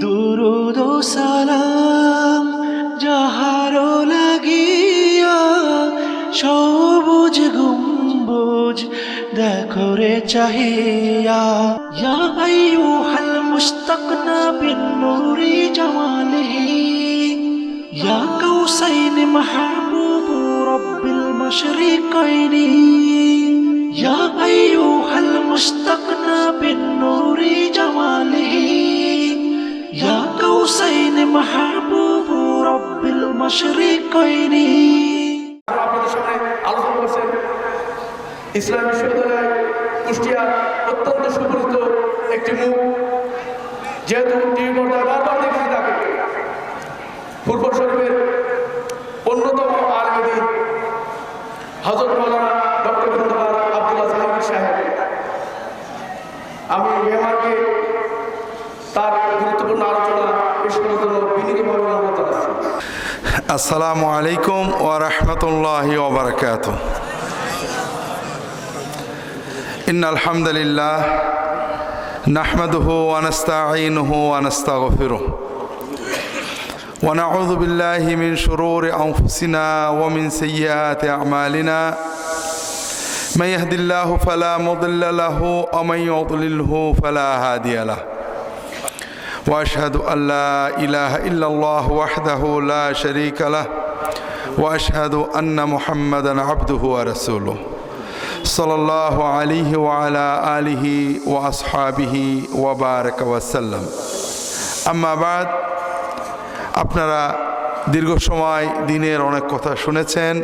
দুরুদ সালাম, যাহারো লাগিয়া সবুজ গম্বুজ দেখো রে চাহিয়া। ইয়া আইয়ুহাল মুস্তাকনা বিন নূরি জামালিহি। ইয়া কাউসাইন মাহবুব রব্বিল মাশরিকাইন। ইয়া আইয়ুহাল মুস্তাকনা বিন নূরি জামালিহি। মাশরিকাইন আপনাদের সামনে আলোচনা করছেন ইসলাম বিশ্ববিদ্যালয় কুষ্টিয়া অত্যন্ত সুপরিচিত একটি মুখ, যেহেতু টিভি পর্দায় বারবার দেখেছি তাকে। পূর্ব শরীফের অন্যতম আলমেদিন হজরত السلام عليكم ورحمة الله وبركاته. إن الحمد لله نحمده ونستعينه ونستغفره. ونعوذ بالله من شرور أنفسنا ومن سيئات أعمالنا. من يهد الله فلا مضل له ومن يضلله فلا هادي له. واشهد ان لا اله الا الله وحده لا شريك له واشهد ان محمدا عبده ورسوله صلى الله عليه وعلى اله واصحابه وبارك وسلم اما بعد আপনারা দীর্ঘ সময় দিনের অনেক কথা শুনেছেন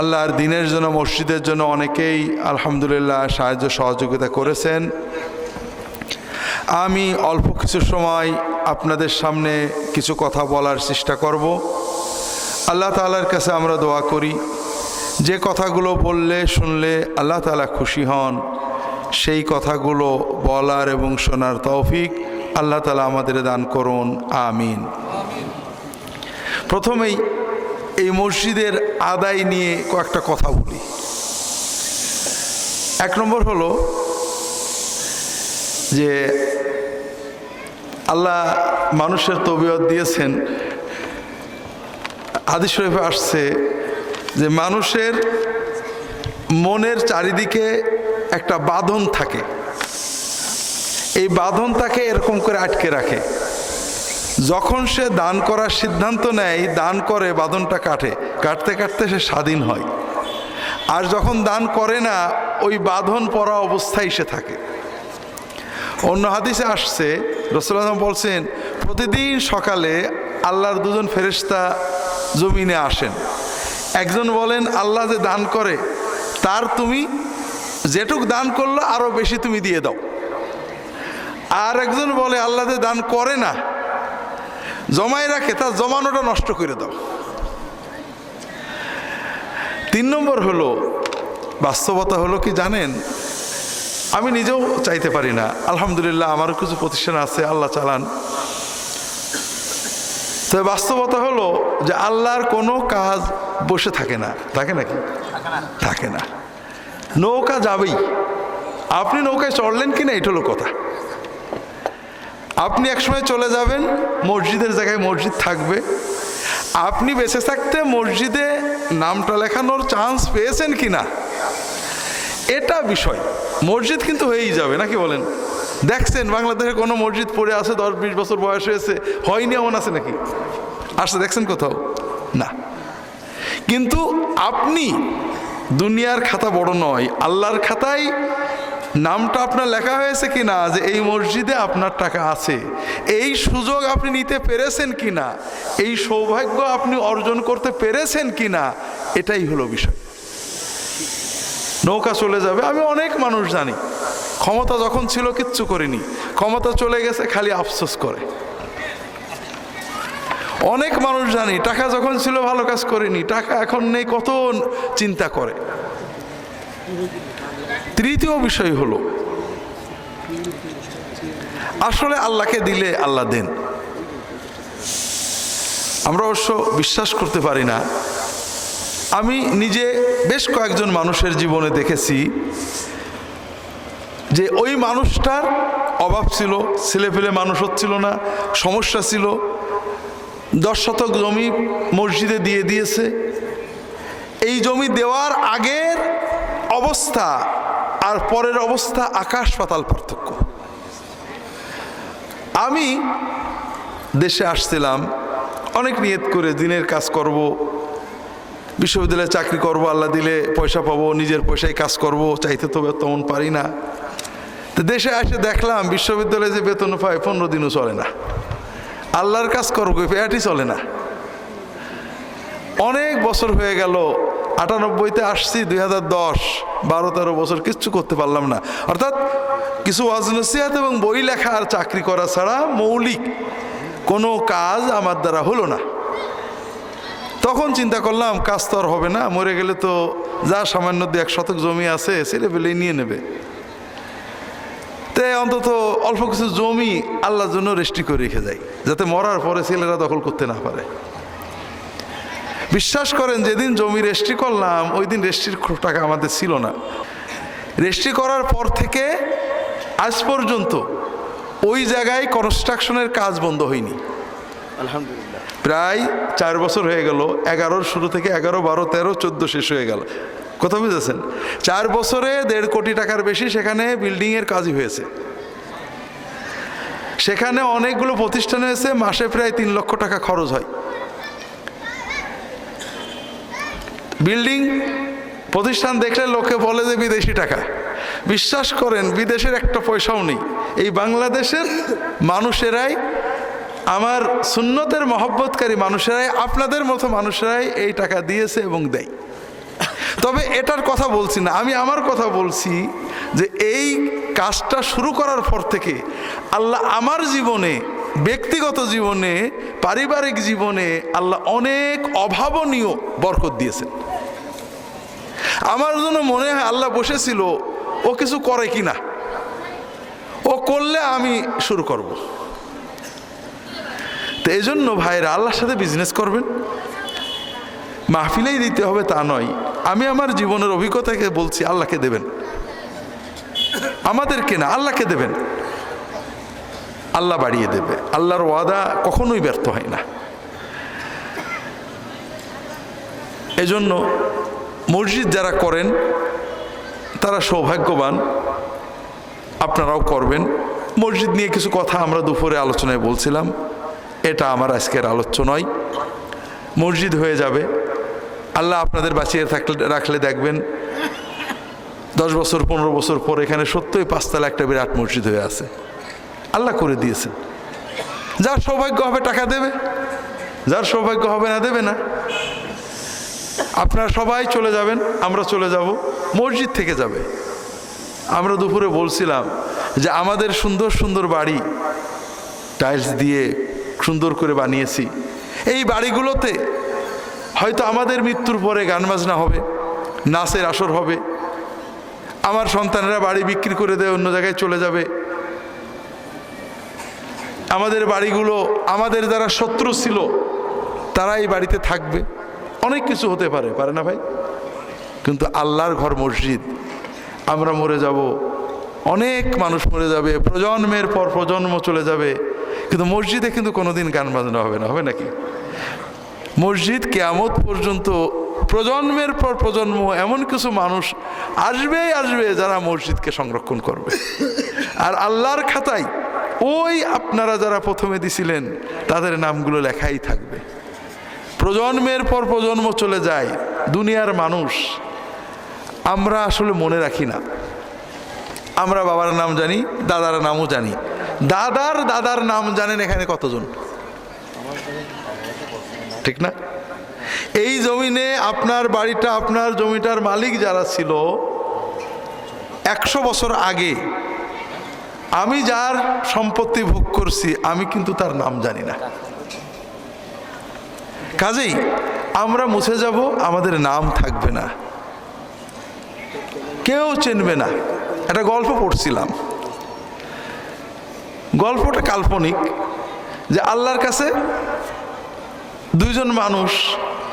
আল্লাহর দিনের জন্য মসজিদের জন্য অনেকেই আলহামদুলিল্লাহ সাহায্য সহযোগিতা করেছেন আমি অল্প কিছু সময় আপনাদের সামনে কিছু কথা বলার চেষ্টা করব। আল্লাহ তালার কাছে আমরা দোয়া করি। যে কথাগুলো বললে, শুনলে আল্লাহ তালা খুশি হন। সেই কথাগুলো বলার এবং শোনার তৌফিক আল্লাহ তালা আমাদের দান করুন। আমিন। প্রথমেই এই মসজিদের আদায় নিয়ে কয়েকটা কথা বলি। এক নম্বর হলো যে আল্লাহ মানুষের তবিয়ত দিয়েছেন। হাদিস শরীফে আসছে যে মানুষের মনের চারিদিকে একটা বাঁধন থাকে। এই বাঁধন তাকে এরকম করে আটকে রাখে। যখন সে দান করার সিদ্ধান্ত নেয়, দান করে, বাঁধনটা কাটে। কাটতে কাটতে সে স্বাধীন হয়। আর যখন দান করে না, ওই বাঁধন পরা অবস্থায় সে থাকে। অন্য হাদিসে আসছে রসুল্লাহ বলছেন, প্রতিদিন সকালে আল্লাহর দুজন ফেরেশতা জমিনে আসেন। একজন বলেন, আল্লাহ যে দান করে, তার তুমি যেটুক দান করল আরও বেশি তুমি দিয়ে দাও। আর একজন বলে, আল্লাহ যে দান করে না জমাই রাখে, তার জমানোটা নষ্ট করে দাও। তিন নম্বর হলো, বাস্তবতা হলো কি জানেন? আমি নিজেও চাইতে পারি না। আলহামদুলিল্লাহ আমারও কিছু প্রতিষ্ঠান আছে, আল্লাহ চালান। তবে বাস্তবতা হলো যে আল্লাহর কোনো কাজ বসে থাকে না। থাকে নাকি? থাকে না। নৌকা যাবেই। আপনি নৌকায় চড়লেন কি না এটা হলো কথা। আপনি একসময় চলে যাবেন, মসজিদের জায়গায় মসজিদ থাকবে। আপনি বেঁচে থাকতে মসজিদে নামটা লেখানোর চান্স পেয়েছেন কি না এটা বিষয়। মসজিদ কিন্তু হয়েই যাবে, নাকি বলেন? দেখছেন, বাংলাদেশে কোনো মসজিদ পড়ে আছে, দশ বিশ বছর বয়স হয়েছে, হয়নি এমন আছে নাকি? আসছে, দেখছেন কোথাও? না। কিন্তু আপনি দুনিয়ার খাতা বড় নয়, আল্লাহর খাতায় নামটা আপনার লেখা হয়েছে কি না যে এই মসজিদে আপনার টাকা আছে, এই সুযোগ আপনি নিতে পেরেছেন কি না এই সৌভাগ্য আপনি অর্জন করতে পেরেছেন কি না এটাই হলো বিষয়। নৌকা চলে যাবে, আমি অনেক মানুষ জানি। ক্ষমতা যখন ছিল, কিচ্ছু করিনি। ক্ষমতা চলে গেছে, খালি আফসোস করে। অনেক মানুষ জানি, টাকা যখন ছিল, ভালো কাজ করিনি। টাকা এখন নেই, কত চিন্তা করে। তৃতীয় বিষয় হলো, আসলে আল্লাহকে দিলে আল্লাহ দেন। আমরা অবশ্য বিশ্বাস করতে পারি না আমি নিজে বেশ কয়েকজন মানুষের জীবনে দেখেছি যে ওই মানুষটার অভাব ছিল ছেলে ফেলে মানুষ হচ্ছিল না, সমস্যা ছিল। দশ শতক জমি মসজিদে দিয়ে দিয়েছে। এই জমি দেওয়ার আগের অবস্থা আর পরের অবস্থা আকাশ পাতাল পার্থক্য। আমি দেশে আসছিলাম, অনেক নিয়ত করে দিনের কাজ করব বিশ্ববিদ্যালয়ে চাকরি করব, আল্লাহ দিলে পয়সা পাবো, নিজের পয়সায় কাজ করব, চাইতে তো তেমন পারি না। তো দেশে এসে দেখলাম বিশ্ববিদ্যালয়ে যে বেতন পায়, পনেরো দিনও চলে না। আল্লাহর কাজ করব পেয়াটি চলে না। অনেক বছর হয়ে গেল, আটানব্বইতে আসছি, দুই হাজার দশ, বারো তেরো বছর কিচ্ছু করতে পারলাম না। অর্থাৎ কিছু অজনসিয়াত এবং বই লেখা আর চাকরি করা ছাড়া মৌলিক কোনো কাজ আমার দ্বারা হলো না। তখন চিন্তা করলাম, কাজ তো আর হবে না, মরে গেলে তো যা সামান্য দু এক শতক জমি আছে ছেলে পেলে নিয়ে নেবে। তে অন্তত অল্প কিছু জমি আল্লাহর জন্য রেস্ট্রি করে রেখে যায় যাতে মরার পরে ছেলেরা দখল করতে না পারে। বিশ্বাস করেন, যেদিন জমি রেস্ট্রি করলাম, ওই দিন রেস্ট্রির টাকা আমাদের ছিল না। রেস্ট্রি করার পর থেকে আজ পর্যন্ত ওই জায়গায় কনস্ট্রাকশনের কাজ বন্ধ হয়নি। আলহামদুলিল্লাহ। প্রায় চার বছর হয়ে গেল, এগারোর শুরু থেকে এগারো, বারো, তেরো, চোদ্দ শেষ হয়ে গেল। কথা বুঝেছেন? চার বছরে দেড় কোটি টাকার বেশি সেখানে বিল্ডিংয়ের কাজই হয়েছে। সেখানে অনেকগুলো প্রতিষ্ঠান হয়েছে, মাসে প্রায় তিন লক্ষ টাকা খরচ হয়। বিল্ডিং প্রতিষ্ঠান দেখলে লোকে বলে যে বিদেশি টাকা। বিশ্বাস করেন, বিদেশের একটা পয়সাও নেই। এই বাংলাদেশের মানুষেরাই আমার সুন্নতের মহব্বতকারী মানুষেরাই, আপনাদের মতো মানুষেরাই এই টাকা দিয়েছে এবং দেয়। তবে এটার কথা বলছি না, আমি আমার কথা বলছি যে এই কাজটা শুরু করার পর থেকে আল্লাহ আমার জীবনে, ব্যক্তিগত জীবনে, পারিবারিক জীবনে আল্লাহ অনেক অভাবনীয় বরকত দিয়েছেন। আমার জন্য মনে হয় আল্লাহ বসেছিল, ও কিছু করে কি না ও করলে আমি শুরু করব। তো এই জন্য ভাইরা আল্লাহর সাথে বিজনেস করবেন। মাহফিলেই দিতে হবে তা নয়। আমি আমার জীবনের অভিজ্ঞতাকে বলছি, আল্লাহকে দেবেন। আমাদেরকে না, আল্লাহকে দেবেন। আল্লাহ বাড়িয়ে দেবে। আল্লাহর ওয়াদা কখনোই ব্যর্থ হয় না। এজন্য মসজিদ যারা করেন, তারা সৌভাগ্যবান। আপনারাও করবেন। মসজিদ নিয়ে কিছু কথা আমরা দুপুরে আলোচনায় বলছিলাম। এটা আমার আজকের আলোচ্য নয়। মসজিদ হয়ে যাবে। আল্লাহ আপনাদের বাঁচিয়ে থাকলে, রাখলে দেখবেন, দশ বছর, পনেরো বছর পর এখানে সত্যই পাঁচতলা একটা বিরাট মসজিদ হয়ে আছে। আল্লাহ করে দিয়েছেন। যার সৌভাগ্য হবে টাকা দেবে, যার সৌভাগ্য হবে না দেবে না। আপনারা সবাই চলে যাবেন, আমরা চলে যাব। মসজিদ থেকে যাবে। আমরা দুপুরে বলছিলাম যে আমাদের সুন্দর সুন্দর বাড়ি, টাইলস দিয়ে সুন্দর করে বানিয়েছি। এই বাড়িগুলোতে হয়তো আমাদের মৃত্যুর পরে গান বাজনা হবে, নাচের আসর হবে। আমার সন্তানেরা বাড়ি বিক্রি করে দেয়, অন্য জায়গায় চলে যাবে। আমাদের বাড়িগুলো আমাদের যারা শত্রু ছিল, তারা এই বাড়িতে থাকবে। অনেক কিছু হতে পারে পারে না ভাই? কিন্তু আল্লাহর ঘর মসজিদ, আমরা মরে যাব। অনেক মানুষ মরে যাবে, প্রজন্মের পর প্রজন্ম চলে যাবে। কিন্তু মসজিদে কিন্তু কোনোদিন গান বাজনা হবে না, হবে নাকি? মসজিদ কেয়ামত পর্যন্ত প্রজন্মের পর প্রজন্ম এমন কিছু মানুষ আসবেই আসবে যারা মসজিদকে সংরক্ষণ করবে। আর আল্লাহর খাতায় ওই আপনারা যারা প্রথমে দিছিলেন, তাদের নামগুলো লেখাই থাকবে। প্রজন্মের পর প্রজন্ম চলে যায়, দুনিয়ার মানুষ। আমরা আসলে মনে রাখি না। আমরা বাবার নাম জানি, দাদার নামও জানি। দাদার দাদার নাম জানেন এখানে কতজন? ঠিক না? এই জমিনে আপনার বাড়িটা, আপনার জমিটার মালিক যারা ছিল, একশো বছর আগে আমি যার সম্পত্তি ভোগ করছি, আমি কিন্তু তার নাম জানি না। কাজেই আমরা মুছে যাব, আমাদের নাম থাকবে না। কেউ চিনবে না। একটা গল্প পড়ছিলাম। গল্পটা কাল্পনিক যে আল্লাহর কাছে দুইজন মানুষ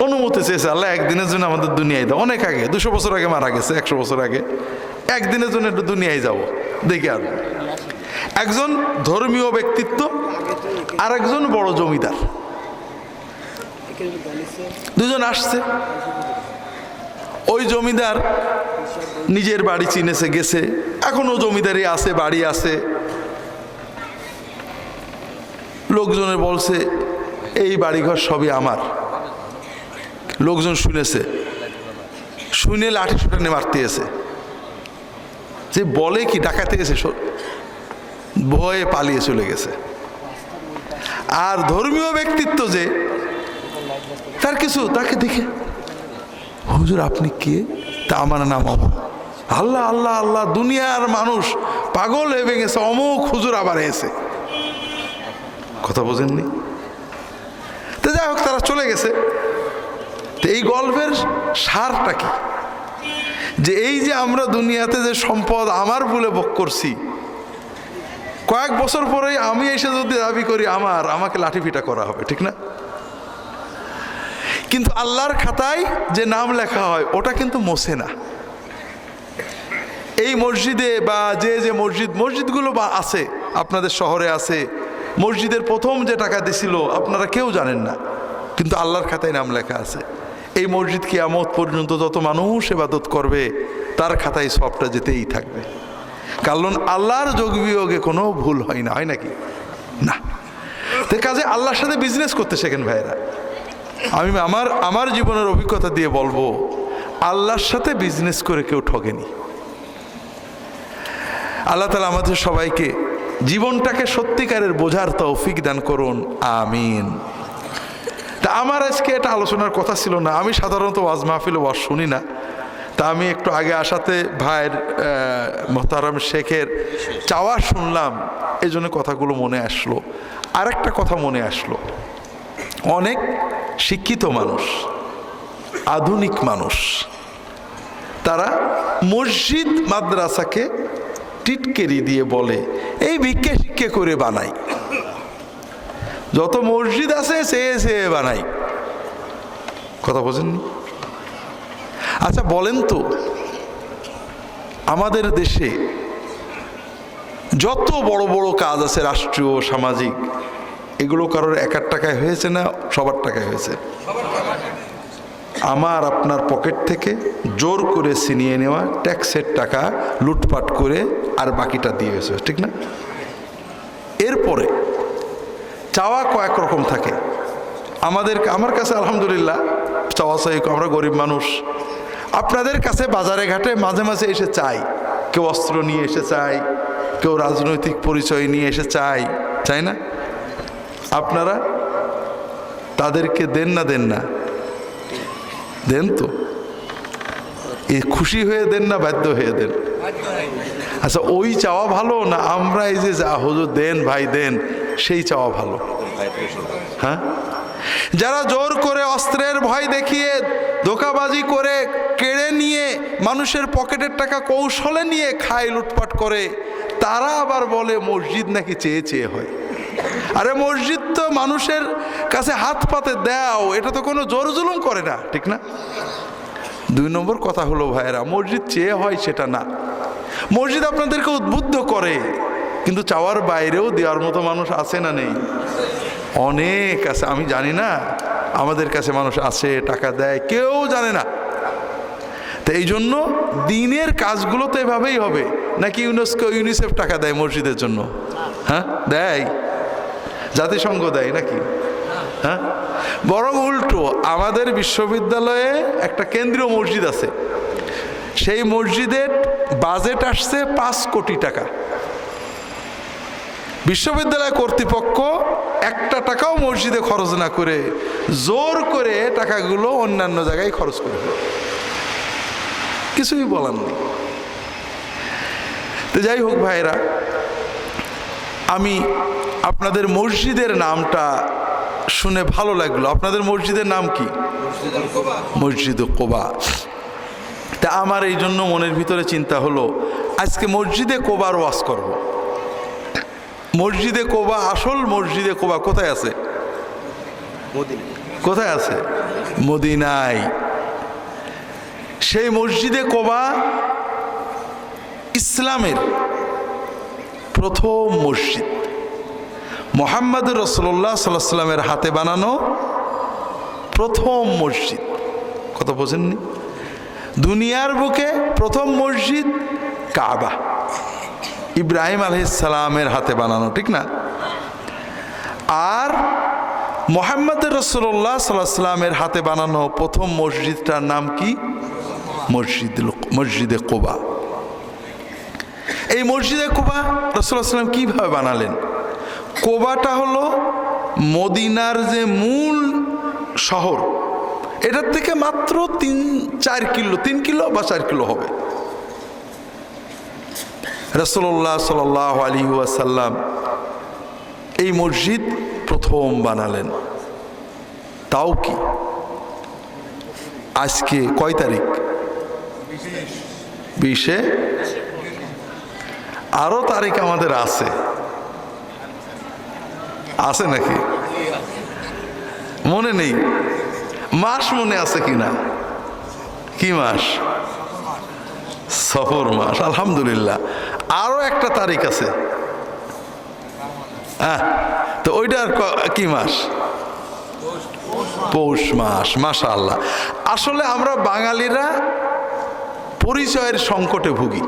অনুমতি চেয়েছে, আল্লাহ একদিনের জন্য আমাদের দুনিয়ায় দাও। অনেক আগে, দুশো বছর আগে মারা গেছে, একশো বছর আগে। একদিনের জন্য একটু দুনিয়ায় যাব, দেখে আর। একজন ধর্মীয় ব্যক্তিত্ব আর একজন বড় জমিদার। দুজন আসছে। ওই জমিদার নিজের বাড়ি চিনেছে, গেছে। এখনও জমিদারি আছে, বাড়ি আছে। লোকজনের বলছে, এই বাড়িঘর সবই আমার। লোকজন শুনেছে। শুনে লাঠি সুটানে মারতে এসে। যে বলে কি ডাকাতে গেছে ভয়ে পালিয়ে চলে গেছে। আর ধর্মীয় ব্যক্তিত্ব যে, তার কিছু, তাকে দেখে, হুজুর, আপনি কে? তা আমার নাম অমুক আল্লাহ আল্লাহ আল্লাহ, দুনিয়ার মানুষ পাগল হয়ে গেছে অমুক হুজুর আবার এসে। কথা বোঝেননি? তো যাই হোক, তারা চলে গেছে। তো এই গল্পের সারটা কি? যে এই যে আমরা দুনিয়াতে যে সম্পদ আমার বলে ভোগ করছি, কয়েক বছর পরেই আমি এসে যদি দাবি করি, আমার, আমাকে লাঠিপিটা করা হবে, ঠিক না? কিন্তু আল্লাহর খাতায় যে নাম লেখা হয়, ওটা কিন্তু মোছে না। এই মসজিদে বা যে যে মসজিদ, মসজিদগুলো বা আছে, আপনাদের শহরে আছে মসজিদের প্রথম যে টাকা দিছিল, আপনারা কেউ জানেন না। কিন্তু আল্লাহর খাতায় নাম লেখা আছে। এই মসজিদ কিয়ামত পর্যন্ত যত মানুষ এবাদত করবে, তার খাতায় সবটা যেতেই থাকবে। কারণ আল্লাহর যোগ বিয়োগে কোনো ভুল হয় না, হয় নাকি? না। তো কাজে আল্লাহর সাথে বিজনেস করতে শেখেন ভাইরা আমি আমার আমার জীবনের অভিজ্ঞতা দিয়ে বলব, আল্লাহর সাথে বিজনেস করে কেউ ঠগেনি। আল্লাহ তালা আমাদের সবাইকে জীবনটাকে সত্যিকারের বোঝার তৌফিক দান করুন, আমিন। তা আমার আজকে এটা আলোচনার কথা ছিল না। আমি সাধারণত ওয়াজ মাহফিল ওয়াজ শুনি না। তা আমি একটু আগে আসাতে ভাইয়ের মোহতারাম শেখের চাওয়া শুনলাম এই জন্য কথাগুলো মনে আসলো। আরেকটা কথা মনে আসলো। অনেক শিক্ষিত মানুষ, আধুনিক মানুষ, তারা মসজিদ মাদ্রাসাকে টিটকেরি দিয়ে বলে, এই ভিক্ষে শিক্ষে করে বানাই। যত মসজিদ আছে, সে সে বানাই। কথা বোঝেননি? আচ্ছা বলেন তো, আমাদের দেশে যত বড় বড় কাজ আছে, রাষ্ট্রীয় সামাজিক, এগুলো কারোর একার টাকায় হয়েছে না সবার টাকায় হয়েছে? আমার আপনার পকেট থেকে জোর করে ছিনিয়ে নেওয়া ট্যাক্সের টাকা লুটপাট করে আর বাকিটা দিয়ে গেছে ঠিক না? এরপরে চাওয়া কয়েক রকম থাকে। আমাদের, আমার কাছে আলহামদুলিল্লাহ চাওয়া চাই, আমরা গরিব মানুষ। আপনাদের কাছে বাজারে ঘাটে মাঝে মাঝে এসে চাই। কেউ অস্ত্র নিয়ে এসে চাই, কেউ রাজনৈতিক পরিচয় নিয়ে এসে চাই চাই না? আপনারা তাদেরকে দেন না দেন না? দেন তো? এই খুশি হয়ে দেন না, বাধ্য হয়ে দেন? আচ্ছা ওই চাওয়া ভালো না আমরা এই যে যা, হুজুর দেন, ভাই দেন, সেই চাওয়া ভালো? হ্যাঁ? যারা জোর করে অস্ত্রের ভয় দেখিয়ে ধোকাবাজি করে কেড়ে নিয়ে মানুষের পকেটের টাকা কৌশলে নিয়ে খায়, লুটপাট করে, তারা আবার বলে, মসজিদ নাকি চেয়ে চেয়ে হয়? আরে, মসজিদ তো মানুষের কাছে হাত পাতে, দাও। এটা তো কোনো জোর জুলুম করে না, ঠিক না? দুই নম্বর কথা হলো, ভাইয়েরা, মসজিদ চেয়ে হয় সেটা না। মসজিদ আপনাদেরকে উদ্বুদ্ধ করে, কিন্তু চাওয়ার বাইরেও দেওয়ার মতো মানুষ আছে না নেই? অনেক আছে, আমি জানি না, আমাদের কাছে মানুষ আছে, টাকা দেয়, কেউ জানে না। তো এই জন্য দিনের কাজগুলো তো এভাবেই হবে। নাকি ইউনেস্কো, ইউনিসেফ টাকা দেয় মসজিদের জন্য? হ্যাঁ দেয়। জাতিসংঘ দেয় নাকি? হ্যাঁ? বরং উল্টো, আমাদের বিশ্ববিদ্যালয়ে একটা কেন্দ্রীয় মসজিদ আছে। সেই মসজিদের বাজেট আসছে পাঁচ কোটি টাকা। বিশ্ববিদ্যালয় কর্তৃপক্ষ একটা টাকাও মসজিদে খরচ না করে জোর করে টাকাগুলো অন্যান্য জায়গায় খরচ করে কিছুই বলার নেই। তো যাই হোক ভাইরা আমি আপনাদের মসজিদের নামটা শুনে ভালো লাগল। আপনাদের মসজিদের নাম কি? মসজিদ কোবা। তা আমার এই জন্য মনের ভিতরে চিন্তা হলো আজকে মসজিদে কোবার ওয়াজ করব। মসজিদে কোবা আসল মসজিদে কোবা কোথায় আছে? কোথায় আছে? মদিনায়। সেই মসজিদে কোবা ইসলামের প্রথম মসজিদ। মোহাম্মদ সাল্লাহ সাল্লামের হাতে বানানো প্রথম মসজিদ। কথা বোঝেননি? দুনিয়ার বুকে প্রথম মসজিদ কাবা। ইব্রাহিম আলহিসালামের হাতে বানানো, ঠিক না? আর মোহাম্মদ রসল্লাহ সাল্লাহ সাল্লামের হাতে বানানো প্রথম মসজিদটার নাম কি? মসজিদ মসজিদে কোবা। এই মসজিদে কোবা রসুল্লাহ সাল্লাম কীভাবে বানালেন? কোবাটা হলো মদিনার যে মূল শহর এটার থেকে মাত্র তিন, চার কিলো, তিন কিলো বা চার কিলো হবে। রসল্লাহ সাল আলী ওয়াসাল্লাম এই মসজিদ প্রথম বানালেন। তাও কি? আজকে কয় তারিখ? বিশে। আরও তারিখ আমাদের আছে। আছে নাকি? মনে নেই। মাস মনে আছে কি না কি মাস? সফর মাস, আলহামদুলিল্লাহ। আরও একটা তারিখ আছে। হ্যাঁ তো ওইটার ক- মাস? পৌষ মাস মাশা আল্লাহ আসলে আমরা বাঙালিরা পরিচয়ের সংকটে ভুগি।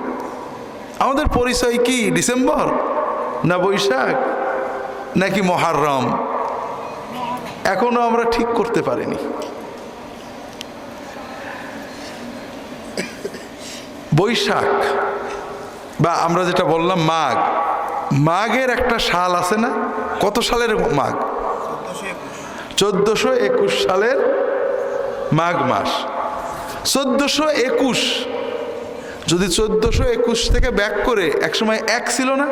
আমাদের পরিচয় কি, ডিসেম্বর না বৈশাখ নাকি মহারম? এখনও আমরা ঠিক করতে পারিনি। বৈশাখ, বা আমরা যেটা বললাম মাঘ। মাঘের একটা সাল আছে না? কত সালের মাঘ? চোদ্দশো একুশ সালের মাঘ মাস। চোদ্দশো একুশ। যদি চোদ্দশো একুশ থেকে ব্যাক করে, একসময় এক ছিল না?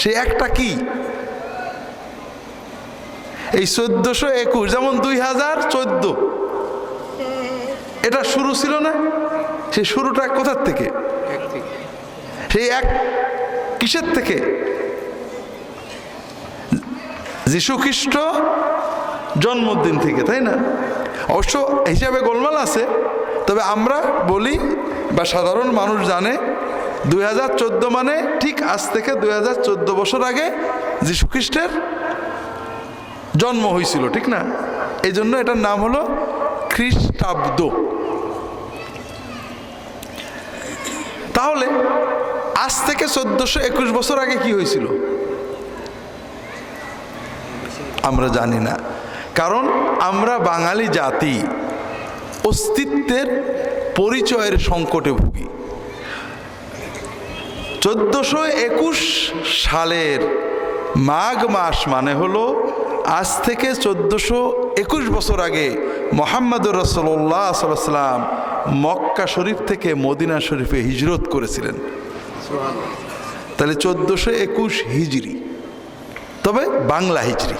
সে একটা কি? এই চোদ্দশো একুশ, যেমন দুই হাজার চোদ্দ। এটা শুরু ছিল না? সেই শুরুটা কোথার থেকে? সেই এক কিসের থেকে? যীশু খ্রিস্ট জন্মদিন থেকে, তাই না? অবশ্য হিসাবে গোলমাল আছে, তবে আমরা বলি বা সাধারণ মানুষ জানে, দুই হাজার চোদ্দ মানে ঠিক আজ থেকে দুই হাজার চোদ্দ বছর আগে যীশু খ্রিস্টের জন্ম হয়েছিল ঠিক না? এই জন্য এটার নাম হলো খ্রিস্টাব্দ। তাহলে, আজ থেকে চোদ্দশো একুশ বছর আগে কি হয়েছিল আমরা জানি না। কারণ আমরা বাঙালি জাতি, অস্তিত্বের পরিচয়ের সংকটে ভুগি। চোদ্দশো একুশ সালের মাঘ মাস মানে হলো আজ থেকে চোদ্দশো একুশ বছর আগে মোহাম্মদুর রসল্লাহ সাল্লাম মক্কা শরীফ থেকে মদিনা শরীফে হিজরত করেছিলেন। তাহলে চোদ্দশো একুশ হিজড়ি তবে বাংলা হিজড়ি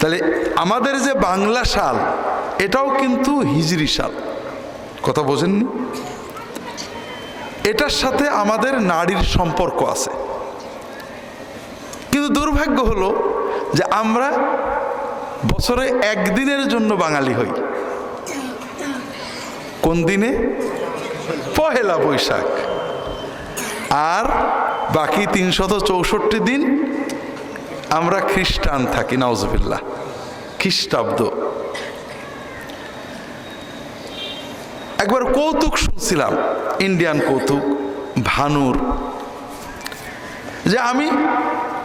তাহলে আমাদের যে বাংলা সাল, এটাও কিন্তু হিজরি সাল। কথা বোঝেননি? এটার সাথে আমাদের নারীর সম্পর্ক আছে। কিন্তু দুর্ভাগ্য হলো যে আমরা বছরে একদিনের জন্য বাঙালি হই। কোন দিনে? পহেলা বৈশাখ। আর বাকি তিনশত চৌষট্টি দিন আমরা খ্রিস্টান থাকি নওয়াজবিল্লা খ্রিস্টাব্দ। একবার কৌতুক শুনছিলাম, ইন্ডিয়ান কৌতুক, ভানুর, যে আমি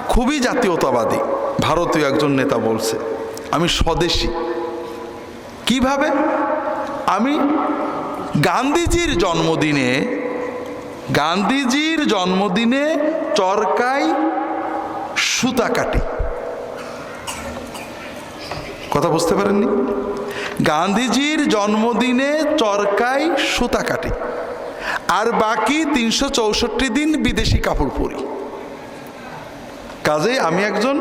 খুবই জাতীয়তাবাদী। ভারতীয় একজন নেতা বলছে, আমি স্বদেশী। কীভাবে? আমি গান্ধীজির জন্মদিনে গান্ধীজির জন্মদিনে চরকায় সুতা কাটি। কথা বুঝতে পারেননি? গান্ধীজির জন্মদিনে চরকায় সুতা কাটি। আর বাকি তিনশো চৌষট্টি দিন বিদেশি কাপড় পরি। কাজেই আমি একজন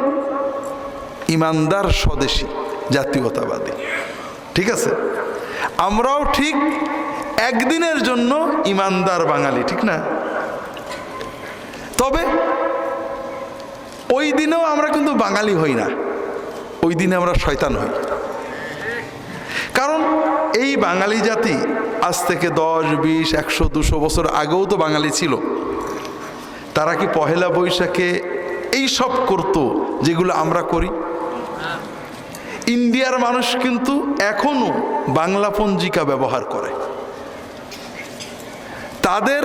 ইমানদার স্বদেশী, জাতীয়তাবাদী। ঠিক আছে? আমরাও ঠিক একদিনের জন্য ইমানদার বাঙালি, ঠিক না? তবে ওই দিনেও আমরা কিন্তু বাঙালি হই না। ওই দিনে আমরা শয়তান হই। কারণ এই বাঙালি জাতি আজ থেকে দশ, বিশ, একশো, দুশো বছর আগেও তো বাঙালি ছিল। তারা কি পহেলা বৈশাখে এই সব করতো যেগুলো আমরা করি? ইন্ডিয়ার মানুষ কিন্তু এখনও বাংলা পঞ্জিকা ব্যবহার করে। তাদের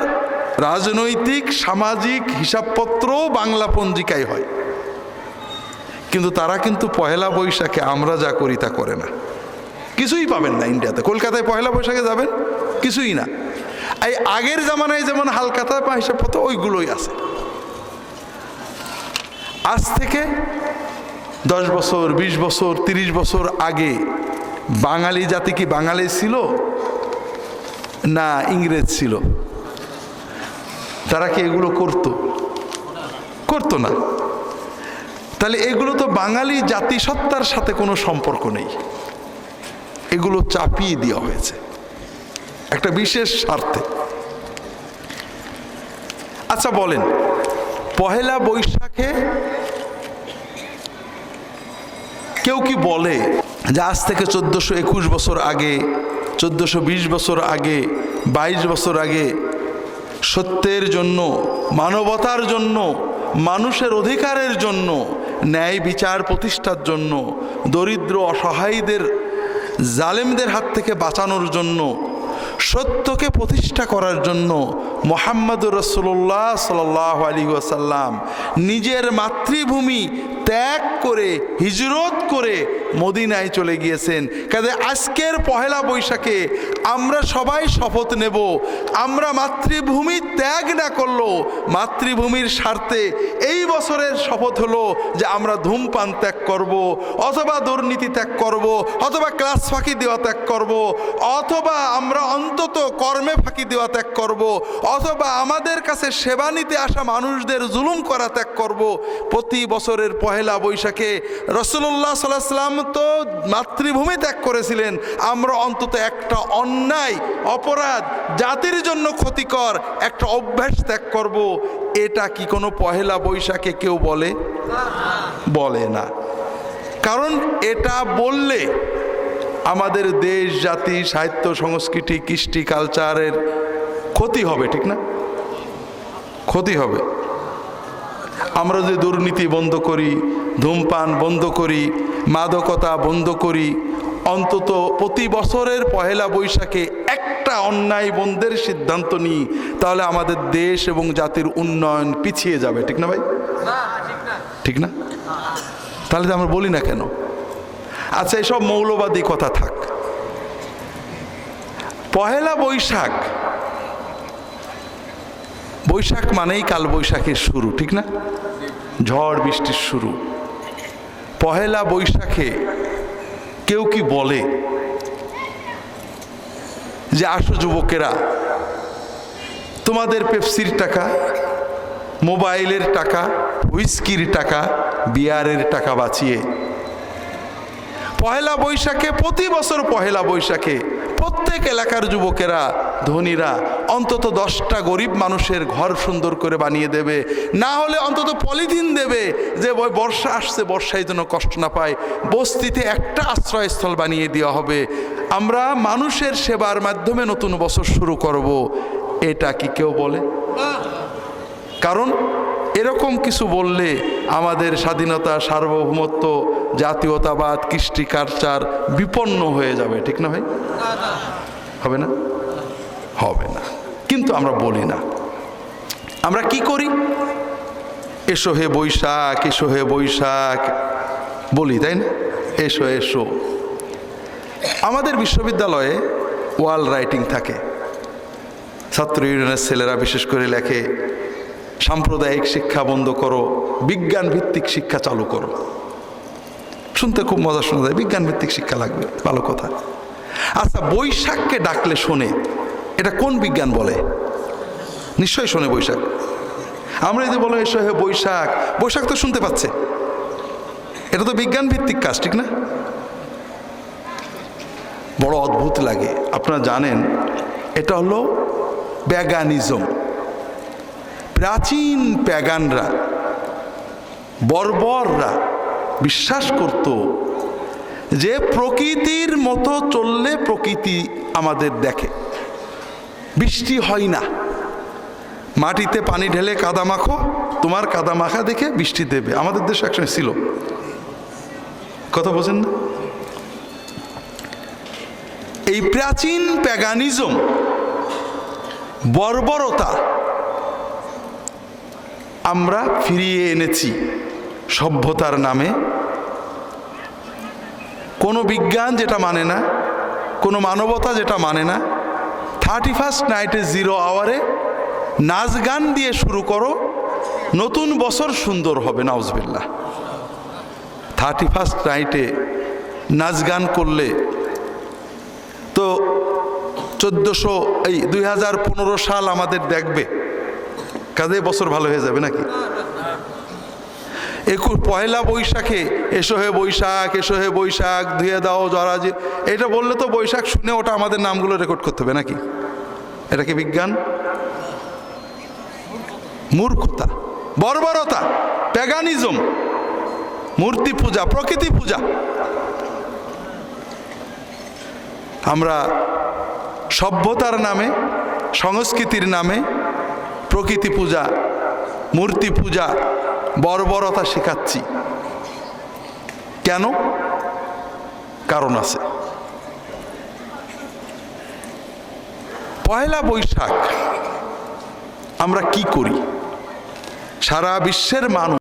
রাজনৈতিক, সামাজিক হিসাবপত্রও বাংলা পঞ্জিকায় হয়। কিন্তু তারা কিন্তু পহেলা বৈশাখে আমরা যা করি তা করে না। কিছুই পাবেন না ইন্ডিয়াতে। কলকাতায় পহেলা বৈশাখে যাবেন? কিছুই না। এই আগের জামানায় যেমন হালকাতা বা হিসাবপত্র ওইগুলোই আছে। আজ থেকে দশ বছর ২০ বছর ৩০ বছর আগে বাঙালি জাতি কি বাঙালি ছিল? না, ইংরেজ ছিল। তারা কি এগুলো করতো? করতো না। তাহলে এগুলো তো বাঙালি জাতিসত্তার সাথে কোনো সম্পর্ক নেই। এগুলো চাপিয়ে দেওয়া হয়েছে। একটা বিশেষ স্বার্থে। আচ্ছা বলেন, পহেলা বৈশাখে কেউ কি বলে যে আজ থেকে চোদ্দোশো একুশ বছর আগে, চোদ্দোশো বিশ বছর আগে, বাইশ বছর আগে সত্যের জন্য, মানবতার জন্য, মানুষের অধিকারের জন্য, ন্যায় বিচার প্রতিষ্ঠার জন্য, দরিদ্র অসহায়ীদের, জালেমদের হাত থেকে বাঁচানোর জন্য, সত্যকে প্রতিষ্ঠা করার জন্য মোহাম্মদ রসুল্লাহ সাল্লাহ আলী ওয়াসাল্লাম নিজের মাতৃভূমি ত্যাগ করে, হিজরত করে মদিনায় চলে গিয়েছেন। কাজে আজকের পহেলা বৈশাখে আমরা সবাই শপথ নেব, আমরা মাতৃভূমি ত্যাগ না করল মাতৃভূমির স্বার্থে এই বছরের শপথ হলো যে আমরা ধূমপান ত্যাগ করব, অথবা দুর্নীতি ত্যাগ করব, অথবা ক্লাস ফাঁকি দেওয়া ত্যাগ করব, অথবা আমরা অন্তত কর্মে ফাঁকি দেওয়া ত্যাগ করব, অথবা আমাদের কাছে সেবা নিতে আসা মানুষদের জুলুম করা ত্যাগ করব। প্রতি বছরের পহেলা বৈশাখে রসুল্লাহ সাল্লাম তো মাতৃভূমি ত্যাগ করেছিলেন। আমরা অন্তত একটা অন্যায়, অপরাধ জাতির জন্য ক্ষতিকর একটা অভ্যাস ত্যাগ করব। এটা কি কোনো পহেলা বৈশাখে কেউ বলে? বলে না। কারণ এটা বললে আমাদের দেশ, জাতি, সাহিত্য, সংস্কৃতি, কৃষ্টি কালচারের ক্ষতি হবে, ঠিক না? ক্ষতি হবে। আমরা যদি দুর্নীতি বন্ধ করি, ধূমপান বন্ধ করি, মাদকতা বন্ধ করি, অন্তত প্রতি বছরের পহেলা বৈশাখে একটা অন্যায় বন্ধের সিদ্ধান্ত নিই, তাহলে আমাদের দেশ এবং জাতির উন্নয়ন পিছিয়ে যাবে। ঠিক না ভাই? ঠিক না? তাহলে তো আমরা বলি না কেন? আচ্ছা এসব মৌলবাদী কথা থাক। পহেলা বৈশাখ বৈশাখ মানেই কাল বৈশাখের শুরু, ঠিক না? ঝড় বৃষ্টির শুরু। পহেলা বৈশাখে কেউ কি বলে যে, আসো যুবকেরা, তোমাদের পেপসির টাকা, মোবাইলের টাকা, হুইস্কির টাকা, বিয়ারের টাকা বাঁচিয়ে? পহেলা বৈশাখে, প্রতি বছর পহেলা বৈশাখে প্রত্যেক এলাকার যুবকেরা, ধনীরা অন্তত দশটা গরিব মানুষের ঘর সুন্দর করে বানিয়ে দেবে। না হলে অন্তত পলিথিন দেবে যে বর্ষা আসছে, বর্ষায় যেন কষ্ট না পায়। বস্তিতে একটা আশ্রয়স্থল বানিয়ে দেওয়া হবে। আমরা মানুষের সেবার মাধ্যমে নতুন বছর শুরু করব। এটা কি কেউ বলে? কারণ এরকম কিছু বললে আমাদের স্বাধীনতা, সার্বভৌমত্ব জাতীয়তাবাদ, কৃষ্টি কালচার বিপন্ন হয়ে যাবে, ঠিক না ভাই? হবে না? হবে না। কিন্তু আমরা বলি না। আমরা কি করি? এসো হে বৈশাখ, এসো হে বৈশাখ। বলি, তাই না? এসো এসো। আমাদের বিশ্ববিদ্যালয়ে ওয়াল রাইটিং থাকে। ছাত্র ইউনিয়নের ছেলেরা বিশেষ করে লেখে, সাম্প্রদায়িক শিক্ষা বন্ধ করো বিজ্ঞান ভিত্তিক শিক্ষা চালু করো। শুনতে খুব মজা শোনা যায়। বিজ্ঞান ভিত্তিক শিক্ষা লাগবে, ভালো কথা। আচ্ছা বৈশাখকে ডাকলে শোনে, এটা কোন বিজ্ঞান বলে? নিশ্চয়ই শোনে বৈশাখ। আমরা যদি বলো, এসো বৈশাখ বৈশাখ তো শুনতে পাচ্ছে। এটা তো বিজ্ঞান ভিত্তিক কাজ, ঠিক না? বড় অদ্ভুত লাগে। আপনারা জানেন, এটা হলো ব্যাগানিজম প্রাচীন প্যাগানরা, বর্বররা বিশ্বাস করত যে প্রকৃতির মতো চললে প্রকৃতি আমাদের দেখে। বৃষ্টি হয় না। মাটিতে পানি ঢেলে কাদা মাখো, তোমার কাদা মাখা দেখে বৃষ্টি দেবে। আমাদের দেশে একসময় ছিল। কথা বোঝেন না? এই প্রাচীন প্যাগানিজম, বর্বরতা আমরা ফিরিয়ে এনেছি। সভ্যতার নামে। কোনো বিজ্ঞান যেটা মানে না, কোনো মানবতা যেটা মানে না থার্টি ফার্স্ট নাইটে জিরো আওয়ারে নাচ গান দিয়ে শুরু করো, নতুন বছর সুন্দর হবে নাউজবিল্লা থার্টি ফার্স্ট নাইটে নাচ গান করলে তো চোদ্দোশো, এই দুই হাজার পনেরো সাল আমাদের দেখবে। কাজে বছর ভালো হয়ে যাবে নাকি? একুশ, পয়লা বৈশাখে, এসো হে বৈশাখ, এসো হে বৈশাখ, ধুয়ে দাও জরাজি এটা বললে তো বৈশাখ শুনে ওটা আমাদের নামগুলো রেকর্ড করতে হবে নাকি? এটা কি বিজ্ঞান? মূর্খতা, বর্বরতা প্যাগানিজম মূর্তি পূজা, প্রকৃতি পূজা। আমরা সভ্যতার নামে, সংস্কৃতির নামে প্রকৃতি পূজা, মূর্তি পূজা বর্বরতা শেখাচ্ছি। কেন? কারণ আছে। পয়লা বৈশাখ আমরা কি করি? সারা বিশ্বের মানুষ